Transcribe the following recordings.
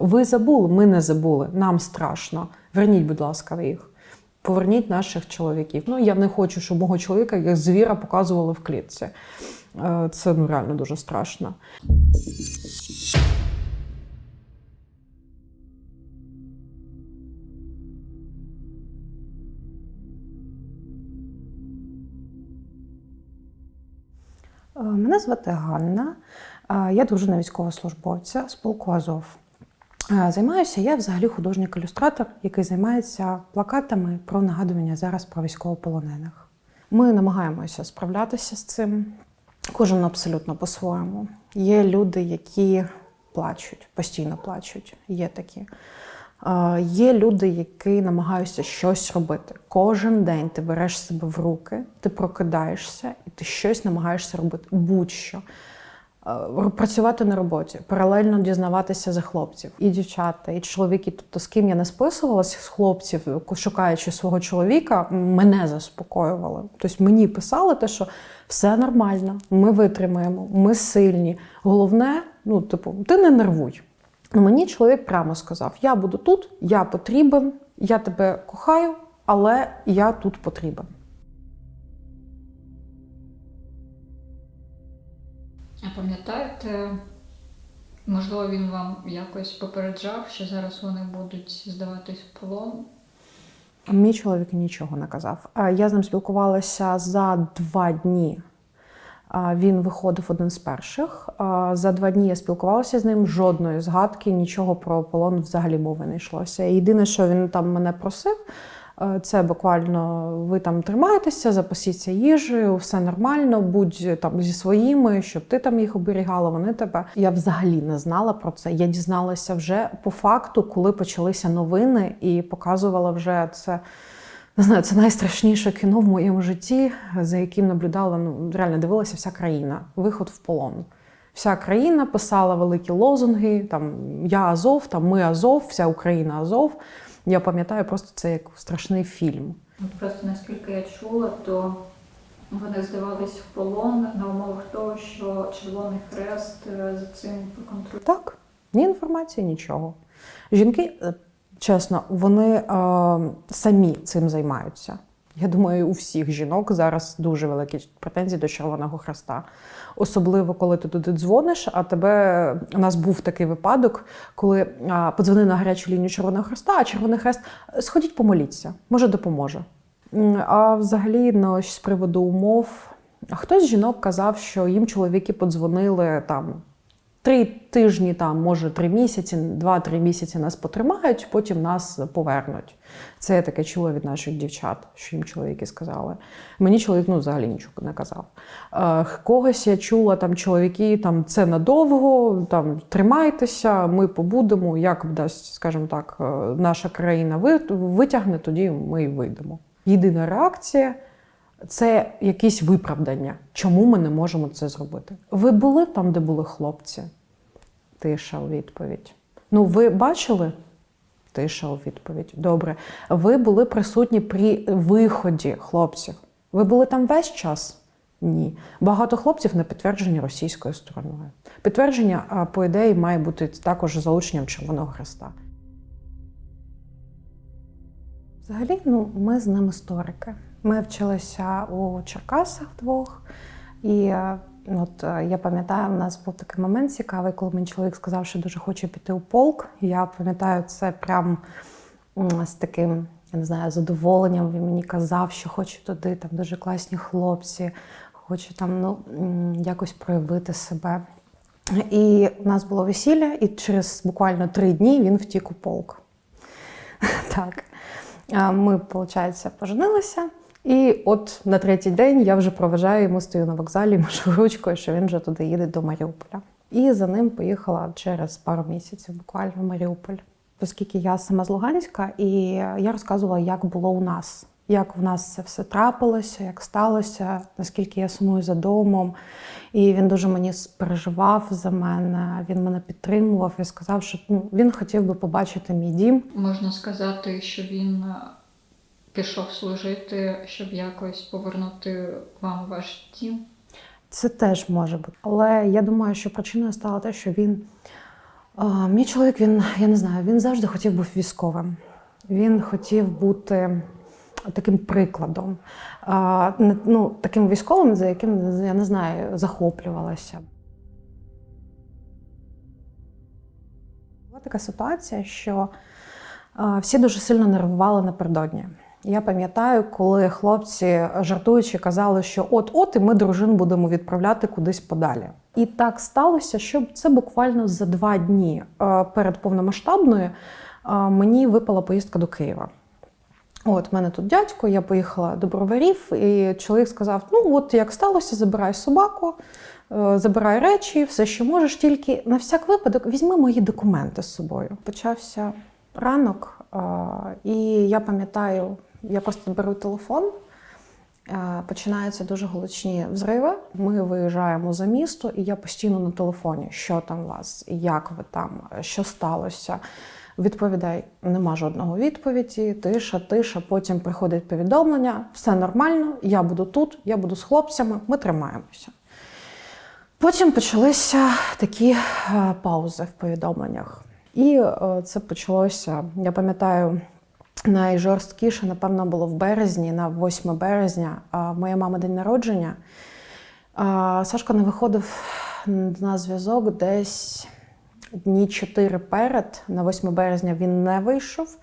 Ви забули, ми не забули. Нам страшно. Верніть, будь ласка, їх. Поверніть наших чоловіків. Ну я не хочу, щоб мого чоловіка як звіра показували в клітці. Е, Це ну реально дуже страшно. Е, Мене звати Ганна. Е, Я дружина військовослужбовця з полку Азов. Займаюся я взагалі художник-ілюстратор, який займається плакатами про нагадування зараз про військовополонених. Ми намагаємося справлятися з цим. Кожен абсолютно по-своєму. Є люди, які плачуть, постійно плачуть. Є такі. Є люди, які намагаються щось робити. Кожен день ти береш себе в руки, ти прокидаєшся і ти щось намагаєшся робити. Будь-що. Е, Працювати на роботі, паралельно дізнаватися за хлопців, і дівчата, і чоловіки. Тобто, з ким я не списувалася з хлопців, шукаючи свого чоловіка, мене заспокоювали. Тобто мені писали те, що все нормально, ми витримаємо, ми сильні. Головне, ну, типу, ти не нервуй. Ну, Мені чоловік прямо сказав: я буду тут, я потрібен, я тебе кохаю, але я тут потрібен. А пам'ятаєте, можливо, він вам якось попереджав, що зараз вони будуть здаватись в полон? Мій чоловік нічого не казав. Я з ним спілкувалася за два дні. Він виходив один з перших. За два дні я спілкувалася з ним. Жодної згадки, нічого про полон взагалі мови не йшлося. Єдине, що він там мене просив, е, це буквально ви там тримаєтеся, запасіться їжею, все нормально, будь там зі своїми, щоб ти там їх оберігала, вони тебе. Я взагалі не знала про це. Я дізналася вже по факту, коли почалися новини, і показувала вже це. Не знаю, це найстрашніше кіно в моєму житті, за яким наблюдала, ну реально дивилася вся країна. Виход в полон. Вся країна писала великі лозунги: там Я Азов, там ми Азов, вся Україна Азов. Я пам'ятаю просто це як страшний фільм. От просто наскільки я чула, то вони здавались в полон на умовах того, що Червоний Хрест е, за цим проконтролює. Так, ні інформації, нічого. Жінки, е, чесно, вони е, самі цим займаються. Я думаю, у всіх жінок зараз дуже великі претензії до Червоного Хреста. Особливо, коли ти туди дзвониш, а тебе у нас був такий випадок, коли а, подзвонив на гарячу лінію Червоного Хреста, а Червоний Хрест сходіть помоліться, може допоможе. А взагалі, ну, з приводу умов, хтось з жінок казав, що їм чоловіки подзвонили там три тижні, там, може, три місяці, два-три місяці нас потримають, потім нас повернуть. Це я таке чула від наших дівчат, що їм чоловіки сказали. Мені чоловік ну, взагалі нічого не казав. Е, когось я чула, там чоловіки, там це надовго, там тримайтеся, ми побудемо. Як дасть, скажімо так, е, наша країна витягне, тоді ми й вийдемо. Єдина реакція це якісь виправдання. Чому ми не можемо це зробити? Ви були там, де були хлопці? Тиша у відповідь. Ну, ви бачили? Тиша у відповідь. Добре. Ви були присутні при виході хлопців. Ви були там весь час? Ні. Багато хлопців не підтверджені російською стороною. Підтвердження, по ідеї, має бути також залученням Червоного Хреста. Взагалі, ну, ми з ним історики. Ми вчилися у Черкасах вдвох. І е, от е, я пам'ятаю, у нас був такий момент цікавий, коли мій чоловік сказав, що дуже хоче піти у полк. Я пам'ятаю це прям з таким, я не знаю, задоволенням. Він мені казав, що хоче туди, там дуже класні хлопці, хоче там ну, якось проявити себе. І у нас було весілля, і через буквально три дні він втік у полк. Так. Ми, виходить, поженилися. І от на третій день я вже проважаю йому, стою на вокзалі, машу ручкою, що він вже туди їде до Маріуполя. І за ним поїхала через пару місяців, буквально в Маріуполь. Оскільки я сама з Луганська, і я розказувала, як було у нас, як в нас це все трапилося, як сталося, наскільки я сумую за домом. І він дуже мені переживав за мене, він мене підтримував і сказав, що ну, він хотів би побачити мій дім. Можна сказати, що він пішов служити, щоб якось повернути вам ваш дім. Це теж може бути. Але я думаю, що причиною стало те, що він А, Мій чоловік, він, я не знаю, він завжди хотів бути військовим. Він хотів бути таким прикладом, ну, таким військовим, за яким я не знаю, захоплювалася. Була така ситуація, що всі дуже сильно нервували напередодні. Я пам'ятаю, коли хлопці жартуючи казали, що от-от і ми дружин будемо відправляти кудись подалі. І так сталося, що це буквально за два дні е, перед повномасштабною е, мені випала поїздка до Києва. От, в мене тут дядько, я поїхала до броварів, і чоловік сказав: ну, от як сталося, забирай собаку, е, забирай речі, все, що можеш, тільки на всяк випадок візьми мої документи з собою. Почався ранок, і я пам'ятаю, я просто беру телефон. е, Починаються дуже голосні взриви. Ми виїжджаємо за місто, і я постійно на телефоні. Що там у вас? Як ви там? Що сталося? Відповідай, нема жодного відповіді, тиша, тиша. Потім приходить повідомлення, все нормально, я буду тут, я буду з хлопцями, ми тримаємося. Потім почалися такі е, паузи в повідомленнях. І е, це почалося, я пам'ятаю, найжорсткіше, напевно, було в березні, на 8 березня, моя мама день народження. Сашка не виходив на зв'язок десь дні 4 перед, на 8 березня він не вийшов.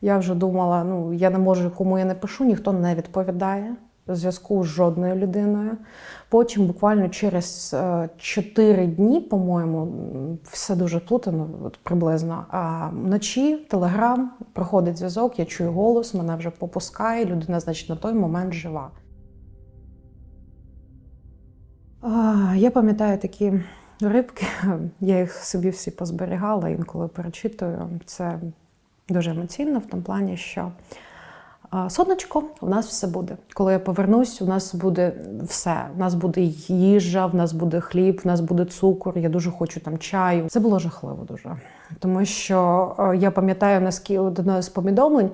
Я вже думала, ну я не можу, кому я не пишу, ніхто не відповідає. Зв'язку з жодною людиною. Потім, буквально через 4 дні, по-моєму, все дуже плутано, приблизно. А вночі телеграм проходить зв'язок, я чую голос, мене вже попускає, людина, значить, на той момент жива. Я пам'ятаю такі рибки, я їх собі всі позберігала, інколи перечитую. Це дуже емоційно в тому плані, що сонечко, у нас все буде. Коли я повернусь, у нас буде все. У нас буде їжа, в нас буде хліб, в нас буде цукор. Я дуже хочу там чаю. Це було жахливо дуже. Тому що е, я пам'ятаю, наскільки одне з повідомлень.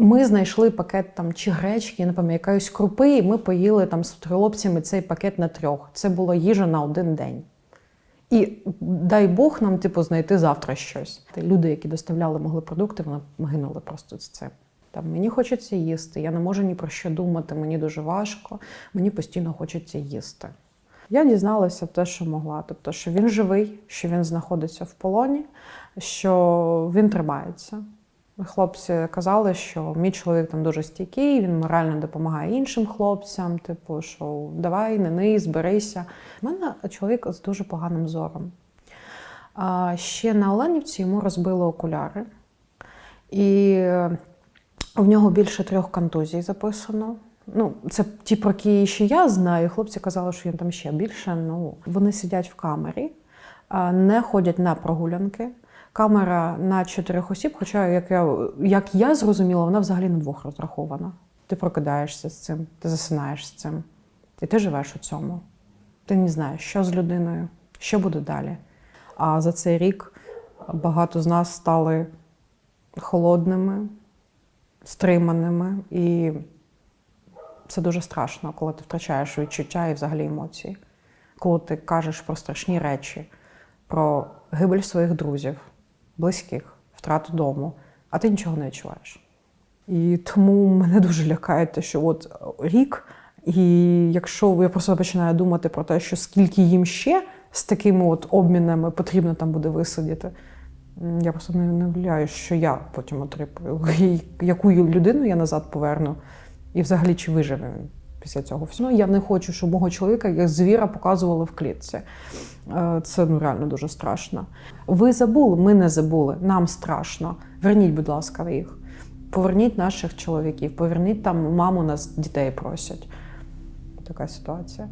Ми знайшли пакет там чи гречки, я не пам'ятаю, якоїсь крупи, і ми поїли там з хлопцями цей пакет на трьох. Це була їжа на один день. І дай Бог нам, типу, знайти завтра щось. Люди, які доставляли могли продукти, вони гинули просто з цим. Там мені хочеться їсти, я не можу ні про що думати, мені дуже важко, мені постійно хочеться їсти. Я дізналася те, що могла. Тобто, що він живий, що він знаходиться в полоні, що він тримається. Хлопці казали, що мій чоловік там дуже стійкий, він морально допомагає іншим хлопцям. Типу, що давай, не ний, зберися. У мене чоловік з дуже поганим зором. А ще на Оленівці йому розбили окуляри, і в нього більше трьох контузій записано. Ну, це ті, про які ще я знаю. Хлопці казали, що їм там ще більше. Ну, вони сидять в камері, не ходять на прогулянки. Камера на чотирьох осіб, хоча, як я, як я зрозуміла, вона взагалі на двох розрахована. Ти прокидаєшся з цим, ти засинаєш з цим, і ти живеш у цьому. Ти не знаєш, що з людиною, що буде далі. А за цей рік багато з нас стали холодними, стриманими, і це дуже страшно, коли ти втрачаєш відчуття і взагалі емоції. Коли ти кажеш про страшні речі, про гибель своїх друзів, близьких, втрату дому, а ти нічого не відчуваєш. І тому мене дуже лякає те, що от рік, і якщо я просто починаю думати про те, що скільки їм ще з такими от обмінами потрібно там буде висадити, я просто не уявляю, що я потім отримую, і яку людину я назад поверну, і взагалі чи виживе він після цього всього. Ну, я не хочу, щоб мого чоловіка як звіра показували в клітці. Е, це ну реально дуже страшно. Ви забули, ми не забули. Нам страшно. Верніть, будь ласка, їх. Поверніть наших чоловіків, поверніть там маму нас дітей просять. Така ситуація.